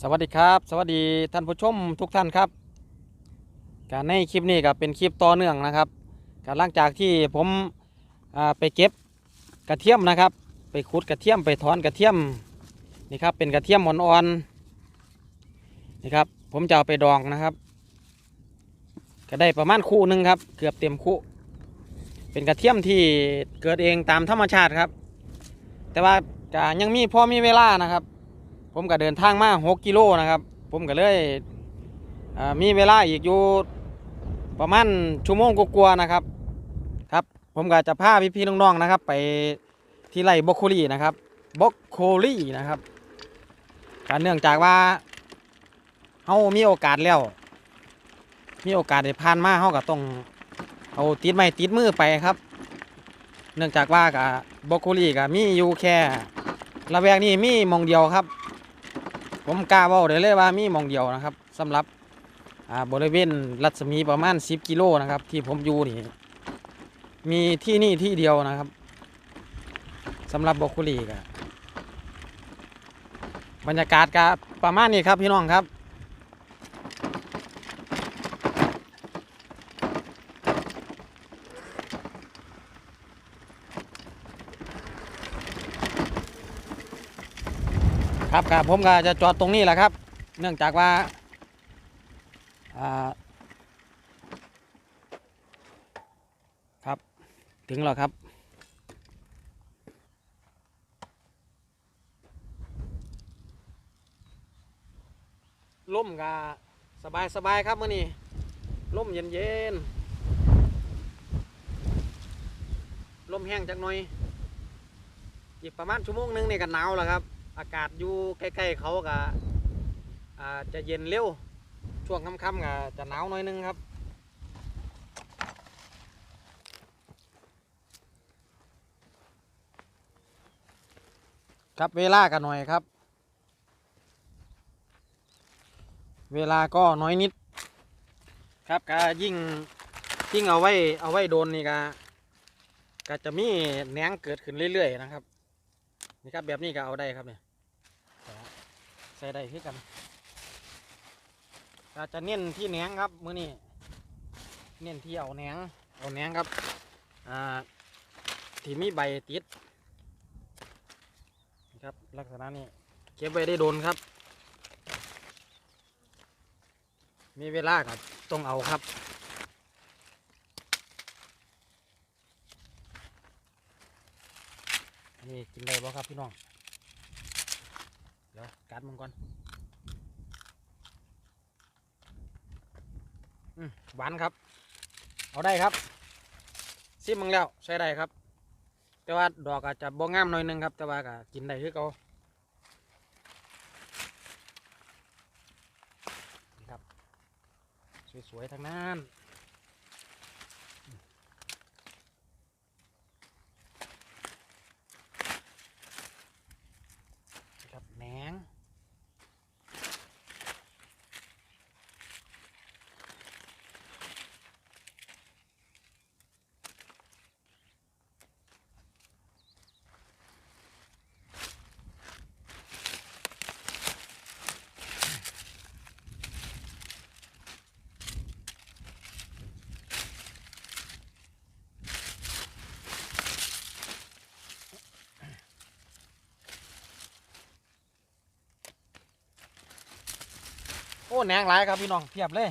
สวัสดีครับ สวัสดีท่านผู้ชมทุกท่านครับ การในคลิปนี้ก็เป็นคลิปต่อเนื่องนะครับ การหลังจากที่ผมไปเก็บกระเทียมนะครับ ไปขุดกระเทียมไปถอนกระเทียมนี่ครับเป็นกระเทียมอ่อนๆนี่ครับผมจะเอาไปดองนะครับ ก็ได้ประมาณคู่หนึ่งครับ เกือบเต็มคู่ เป็นกระเทียมที่เกิดเองตามธรรมชาติครับ แต่ว่าก็ยังมีพอมีเวลานะครับ ผมก็เดินทางมา6กิโลนะครับ ผมก็เลยมีเวลาอีกอยู่ประมาณชั่วโมงกว่าๆนะครับ ครับ ผมก็จะพาพี่ๆน้องๆนะครับ ไปที่ไร่บรอกโคลีนะครับบรอกโคลีนะครับการเนื่องจากว่าเฮามีโอกาสแล้ว มีโอกาสได้ผ่านมาเฮาก็ต้องเอาติดไม้ติดมือไปครับ เนื่องจากว่ากับบรอกโคลีก็มีอยู่แค่ละแวกนี้มีมองเดียวครับ ผมกล้าบอกเลยเลยว่ามีมองเดียวนะครับสำหรับบริเวณรัศมีประมาณ 10 กิโลนะครับ ที่ผมอยู่นี่มีที่นี่ที่เดียวนะครับสำหรับบรอกโคลีกบรรยากาศก็ประมาณนี้ครับพี่น้องครับ ครับครับผมก็จะจอดตรงนี้แหละครับ เนื่องจากว่าครับถึงแล้วครับ ล่มกาสบายสบายครับมื่อนี้ล่มเย็นเย็นๆลมแห้งจักหน่อยอีกประมาณชั่วโมงหนึงนี่ก็หนาวแล้วครับ อากาศอยู่ใกล้ๆเขาก็จะเย็นเร็ว ช่วงค่ำๆก็จะหนาวหน่อยนึงครับครับเวลาก็หน่อยครับ เวลาก็น้อยนิด ครับก็ยิ่งยิ่งเอาไว้เอาไว้โดนนี่ก็ก็จะมีแหนงเกิดขึ้นเรื่อยๆนะครับ นี่ครับแบบนี้ก็เอาได้ครับเนี่ยใส่ได้ที่กันก็จะเน้นที่แหนงครับมื้อนี้เน้นที่เอาแหนงเอาแหนงครับอ่าที่มีใบติดครับลักษณะนี้เก็บไว้ได้โดนครับ มีเวลาครับต้องเอาครับ นี่กินได้บ่ครับพี่น้อง เดี๋ยวกัดมันก่อนอืมหวานครับ เอาได้ครับซิมมึงแล้วใช้ได้ครับ แต่ว่าดอกอาจจะบ่งามหน่อยนึงครับ แต่ว่าก็กินได้คือเก่าครับ สวยๆทั้งนั้น ค นแหนงหลายครับพี่น้องเพียบเลย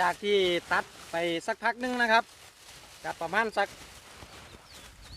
จากที่ตัดไปสักพักหนึงนะครับกับประมาณสัก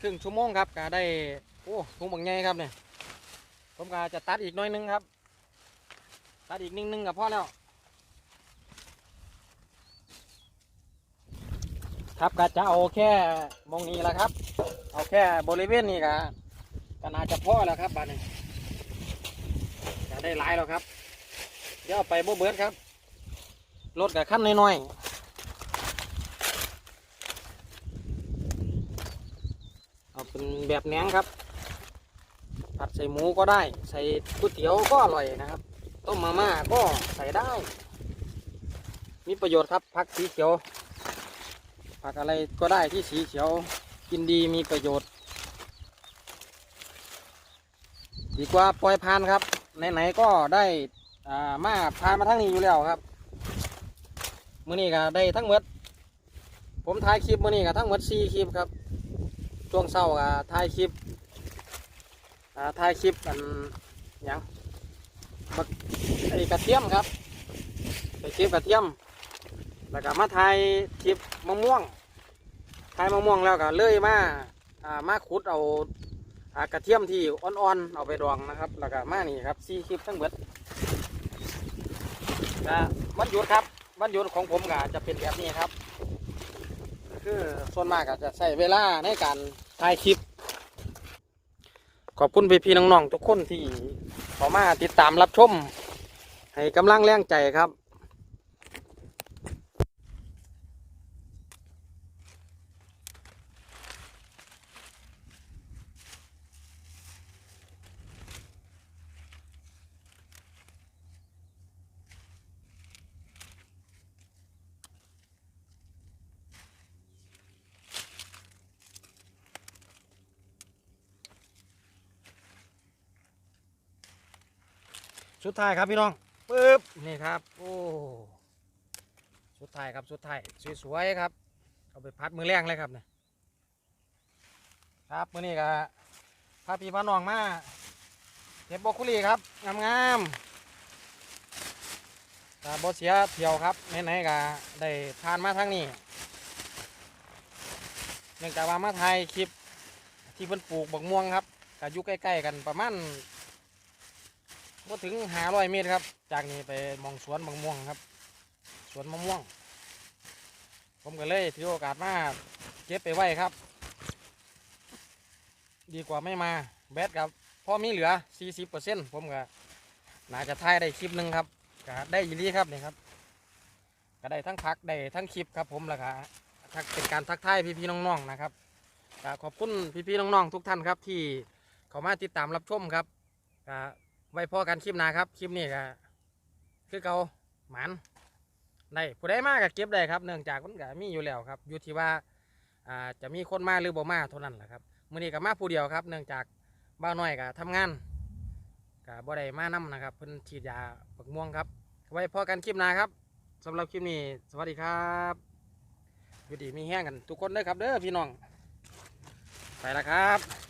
ครึ่งชั่วโมงครับก็ได้โอ้ถุงบางใหญ่ครับเนี่ยผมก็จะตัดอีกน้อยนึงครับ ตัดอีกนิดนึงกับพ่อแล้ว ครับก็จะเอาแค่มองนี้แหละครับ เอาแค่บริเวณนี้ก็ก็น่าจะพ่อแล้วครับบัดนี้จะได้หลายแล้วครับเดี๋ยวไปบ่เบิดครับ รถกับขั้นน้อยๆ เอาเป็นแบบแหนงครับ ผัดใส่หมูก็ได้ ใส่ก๋วยเตี๋ยวก็อร่อยนะครับ ต้มมาม่าก็ใส่ได้ มีประโยชน์ครับผักสีเขียว ผักอะไรก็ได้ที่สีเขียว กินดีมีประโยชน์ ดีกว่าปล่อยผ่านครับ ไหนๆก็ได้มาผ่านมาทั้งนี้อยู่แล้วครับ มื้อนี้ก็ได้ทั้งหมด ผมถ่ายคลิปมื้อนี้ก็ทั้งหมด4คลิปครับ ช่วงเช้าก็ถ่ายคลิปถ่ายคลิปอันยังบักไอกระเทียมครับไปคลิปกระเทียม แล้วก็มาถ่ายคลิปมะม่วงถ่ายมะม่วงแล้วก็เลยมาอ่ามาขุดเอากระเทียมที่อ่อนๆ เอาไปดองนะครับ แล้วก็มานี่ครับสี่คลิปทั้งหมดก็วันหยุดครับ วันหยุดของผมก็จะเป็นแบบนี้ครับ คือส่วนมากก็จะใช้เวลาในการถ่ายคลิป ขอบคุณพี่ๆน้องๆทุกคนที่เข้ามาติดตามรับชม ให้กำลังแรงใจครับ สุดท้ายครับพี่น้องปึ๊บนี่ครับโอ้สุดท้ายครับสุดท้ายสวยๆครับเอาไปพัดมือแรงเลยครับเนี่ยครับมือนี้ก็พาพี่พาน้องมาเก็บบรอกโคลีครับงามๆก็บ่เสียเที่ยวครับไหนๆก็ได้ผ่านมาทางนี้เนื่องจากว่ามาถ่ายคลิปที่เพิ่นปลูกบักม่วงครับก็อยู่ใกล้ๆกันประมาณ บ่ถึงหาร้อยเมตรครับ จากนี้ไปมองสวนมะม่วงครับ สวนมะม่วง ผมก็เลยถือโอกาสมาเก็บไปไว้ครับ ดีกว่าไม่มาแบตครับพอมีเหลือ 40%ผมก็น่าจะถ่ายได้คลิปหนึ่งครับก็ได้ยีรีครับนี่ครับ ก็ได้ทั้งพักได้ทั้งคลิปครับผมแล้วก็ทักเป็นการทักทายพี่ๆน้องๆนะครับก็ขอบคุณพี่ๆน้องๆทุกท่านครับที่เข้ามาติดตามรับชมครับก็ ไว้พอกันคลิปหน้าครับ คลิปนี้ก็คือเกาหมันได้ผู้ใดมากก็เก็บได้ครับ เนื่องจากมันก็มีอยู่แล้วครับ อยู่ที่ว่าอ่าจะมีคนมาหรือบ่มาเท่านั้นแหละครับมื้อนี้ก็มาผู้เดียวครับ เนื่องจากบ้าน้อยก็ทำงานก็บ่ได้มานํนะครับ เพิ่นฉีดยาปักม่วงครับ ไว้พอกันคลิปหน้าครับสำหรับคลิปนี้ สวัสดีครับอยู่ดีมีแห้งกันทุกคนเด้อครับเด้อพี่น้องไปแล้วครับ